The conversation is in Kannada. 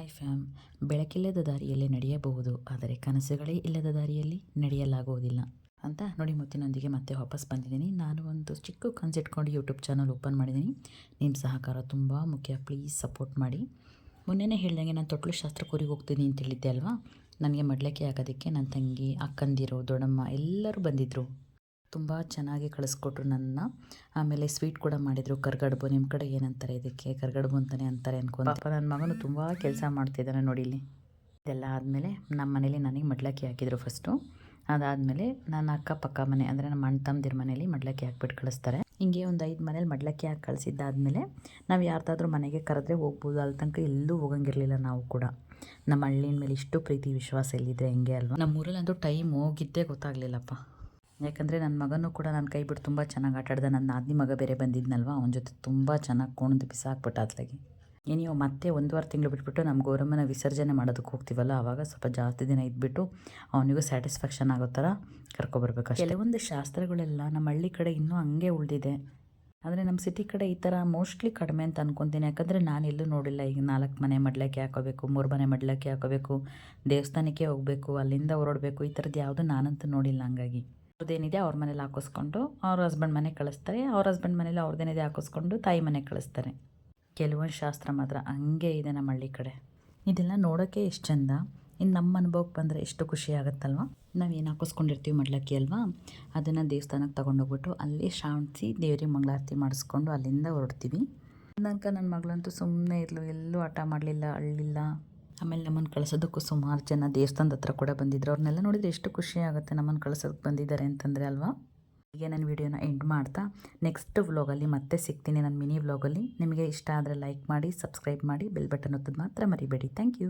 ಹಾಯ್ ಫ್ಯಾಮ್ ಬೆಳಕಿಲ್ಲದ ದಾರಿಯಲ್ಲಿ ನಡೆಯಬಹುದು, ಆದರೆ ಕನಸುಗಳೇ ಇಲ್ಲದ ದಾರಿಯಲ್ಲಿ ನಡೆಯಲಾಗುವುದಿಲ್ಲ. ಅಂತ ನೋಡಿ ಮುತ್ತಿನೊಂದಿಗೆ ಮತ್ತೆ ವಾಪಸ್ ಬಂದಿದ್ದೀನಿ. ನಾನು ಒಂದು ಚಿಕ್ಕ ಕನ್ಸಿಟ್ಕೊಂಡು ಯೂಟ್ಯೂಬ್ ಚಾನಲ್ ಓಪನ್ ಮಾಡಿದ್ದೀನಿ. ನಿಮ್ಮ ಸಹಕಾರ ತುಂಬ ಮುಖ್ಯ. ಪ್ಲೀಸ್ ಸಪೋರ್ಟ್ ಮಾಡಿ. ಮೊನ್ನೆನೇ ಹೇಳ್ದಂಗೆ ನಾನು ತೊಟ್ಲು ಶಾಸ್ತ್ರಕ್ಕೆ ಹೋಗ್ತೀನಿ ಅಂತ ಹೇಳಿದ್ದೆ ಅಲ್ವಾ? ನನಗೆ ಮಡ್ಲಕ್ಕೆ ಆಗೋದಕ್ಕೆ ನನ್ನ ತಂಗಿ, ಅಕ್ಕಂದಿರು, ದೊಡ್ಡಮ್ಮ ಎಲ್ಲರೂ ಬಂದಿದ್ದರು ತುಂಬ ಚೆನ್ನಾಗಿ ಕಳಿಸ್ಕೊಟ್ರು ನನ್ನ. ಆಮೇಲೆ ಸ್ವೀಟ್ ಕೂಡ ಮಾಡಿದರು. ಕರ್ಗಡ್ಬು ನಿಮ್ಮ ಕಡೆ ಏನಂತಾರೆ ಇದಕ್ಕೆ? ಕರ್ಗಡ್ಬು ಅಂತಲೇ ಅಂತಾರೆ ಅನ್ಕೊಂಡು. ಪಾಪ ನನ್ನ ಮಗನು ತುಂಬ ಕೆಲಸ ಮಾಡ್ತಿದ್ದಾನೆ ನೋಡಿ ಇಲ್ಲಿ. ಇದೆಲ್ಲ ಆದಮೇಲೆ ನಮ್ಮ ಮನೇಲಿ ನನಗೆ ಮಡ್ಲಕ್ಕಿ ಹಾಕಿದರು ಫಸ್ಟು ಅದಾದಮೇಲೆ ನನ್ನ ಅಕ್ಕಪಕ್ಕ ಮನೆ ಅಂದರೆ ನಮ್ಮ ಅಣ್ಣ ತಮ್ಮದಿರ ಮನೇಲಿ ಮಡ್ಲಕ್ಕಿ ಹಾಕ್ಬಿಟ್ಟು ಕಳಿಸ್ತಾರೆ. ಹಿಂಗೆ ಒಂದು ಐದು ಮನೇಲಿ ಮಡ್ಲಕ್ಕಿ ಹಾಕಿ ಕಳಿಸಿದ್ದಾದಮೇಲೆ ನಾವು ಯಾರ್ದಾದ್ರೂ ಮನೆಗೆ ಕರೆದ್ರೆ ಹೋಗ್ಬೋದು. ಅಲ್ಲಿ ತನಕ ಎಲ್ಲೂ ಹೋಗಂಗಿರಲಿಲ್ಲ ನಾವು ಕೂಡ. ನಮ್ಮ ಹಳ್ಳಿನ ಮೇಲೆ ಇಷ್ಟು ಪ್ರೀತಿ ವಿಶ್ವಾಸ ಎಲ್ಲಿದ್ರೆ ಹೆಂಗೆ ಅಲ್ವಾ? ನಮ್ಮ ಊರಲ್ಲಂತೂ ಟೈಮ್ ಹೋಗಿದ್ದೇ ಗೊತ್ತಾಗಲಿಲ್ಲಪ್ಪ. ಯಾಕಂದರೆ ನನ್ನ ಮಗನೂ ಕೂಡ ನನ್ನ ಕೈ ಬಿಟ್ಟು ತುಂಬ ಚೆನ್ನಾಗಿ ಆಟಾಡ್ದೆ. ನನ್ನ ನಾದಿನಿ ಮಗ ಬೇರೆ ಬಂದಿದ್ನಲ್ವ? ಅವನ ಜೊತೆ ತುಂಬ ಚೆನ್ನಾಗಿ ಕುಣಿದು ಬಿಸಾಕ್ಬಿಟ್ಟ ಅತ್ಲಾಗಿ ಏನೋ ಮತ್ತೆ ಒಂದೂವರೆ ತಿಂಗಳು ಬಿಟ್ಬಿಟ್ಟು ನಮ್ಮ ಗೌರಮ್ಮನ ವಿಸರ್ಜನೆ ಮಾಡೋದಕ್ಕೆ ಹೋಗ್ತೀವಲ್ಲ ಆವಾಗ ಸ್ವಲ್ಪ ಜಾಸ್ತಿ ದಿನ ಇದ್ಬಿಟ್ಟು ಅವನಿಗೂ ಸ್ಯಾಟಿಸ್ಫ್ಯಾಕ್ಷನ್ ಆಗೋ ಥರ ಕರ್ಕೊಬರ್ಬೇಕು ಕೆಲವೊಂದು ಶಾಸ್ತ್ರಗಳೆಲ್ಲ ನಮ್ಮ ಹಳ್ಳಿ ಕಡೆ ಇನ್ನೂ ಹಂಗೆ ಉಳಿದಿದೆ. ಆದರೆ ನಮ್ಮ ಸಿಟಿ ಕಡೆ ಈ ಥರ ಮೋಸ್ಟ್ಲಿ ಕಡಿಮೆ ಅಂತ ಅನ್ಕೊತೀನಿ. ಯಾಕಂದರೆ ನಾನು ಎಲ್ಲೂ ನೋಡಿಲ್ಲ. ಈಗ ನಾಲ್ಕು ಮನೆ ಮಡ್ಲಕ್ಕೆ ಹಾಕೋಬೇಕು, ಮೂರು ಮನೆ ಮಡ್ಲಕ್ಕೆ ಹಾಕೋಬೇಕು, ದೇವಸ್ಥಾನಕ್ಕೆ ಹೋಗಬೇಕು, ಅಲ್ಲಿಂದ ಹೊರಡಬೇಕು, ಈ ಥರದ್ದು ಯಾವುದೂ ನಾನಂತೂ ನೋಡಿಲ್ಲ ಹಂಗಾಗಿ. ಅವ್ರದ್ದೇನಿದೆ ಅವ್ರ ಮನೇಲಿ ಹಾಕಿಸ್ಕೊಂಡು ಅವ್ರ ಹಸ್ಬೆಂಡ್ ಮನೆಗೆ ಕಳಿಸ್ತಾರೆ. ಅವ್ರ ಹಸ್ಬೆಂಡ್ ಮನೇಲಿ ಅವ್ರದ್ದೇನಿದೆ ಹಾಕಿಸ್ಕೊಂಡು ತಾಯಿ ಮನೆಗೆ ಕಳಿಸ್ತಾರೆ. ಕೆಲವೊಂದು ಶಾಸ್ತ್ರ ಮಾತ್ರ ಹಂಗೆ ಇದೆ ನಮ್ಮ ಹಳ್ಳಿ ಕಡೆ. ಇದೆಲ್ಲ ನೋಡೋಕ್ಕೆ ಎಷ್ಟು ಚಂದ. ಇನ್ನು ನಮ್ಮ ಅನುಭವಕ್ಕೆ ಬಂದರೆ ಎಷ್ಟು ಖುಷಿ ಆಗುತ್ತಲ್ವ? ನಾವು ಏನು ಹಾಕಿಸ್ಕೊಂಡಿರ್ತೀವಿ ಮಡ್ಲಕ್ಕಿ ಅಲ್ವಾ? ಅದನ್ನು ದೇವಸ್ಥಾನಕ್ಕೆ ತೊಗೊಂಡೋಗ್ಬಿಟ್ಟು ಅಲ್ಲಿ ಶಾಂತಿ ದೇವ್ರಿಗೆ ಮಂಗಳಾರತಿ ಮಾಡಿಸ್ಕೊಂಡು ಅಲ್ಲಿಂದ ಹೊರಡ್ತೀವಿ. ನನಗೆ ನನ್ನ ಮಗಳಂತೂ ಸುಮ್ಮನೆ ಇರಲು ಎಲ್ಲೂ ಆಟ ಮಾಡಲಿಲ್ಲ, ಅಳ್ಳಿಲ್ಲ. ಆಮೇಲೆ ನಮ್ಮನ್ನು ಕಳಿಸೋದಕ್ಕೂ ಸುಮಾರು ಜನ ದೇವಸ್ಥಾನದ ಹತ್ರ ಕೂಡ ಬಂದಿದ್ರು. ಅವ್ರನ್ನೆಲ್ಲ ನೋಡಿದರೆ ಎಷ್ಟು ಖುಷಿ ಆಗುತ್ತೆ ನಮ್ಮನ್ನು ಕಳ್ಸೋದಕ್ಕೆ ಬಂದಿದ್ದಾರೆ ಅಂತಂದರೆ ಅಲ್ವಾ? ಹೀಗೆ ನಾನು ವಿಡಿಯೋನ ಎಂಡ್ ಮಾಡ್ತಾ ನೆಕ್ಸ್ಟ್ ವ್ಲಾಗಲ್ಲಿ ಮತ್ತೆ ಸಿಗ್ತೀನಿ ನನ್ನ ಮಿನಿ ವ್ಲಾಗಲ್ಲಿ ನಿಮಗೆ ಇಷ್ಟ ಆದರೆ ಲೈಕ್ ಮಾಡಿ ಸಬ್ಸ್ಕ್ರೈಬ್ ಮಾಡಿ ಬೆಲ್ ಬಟನ್ ಒತ್ತೋದು ಮಾತ್ರ ಮರಿಬೇಡಿ. Thank you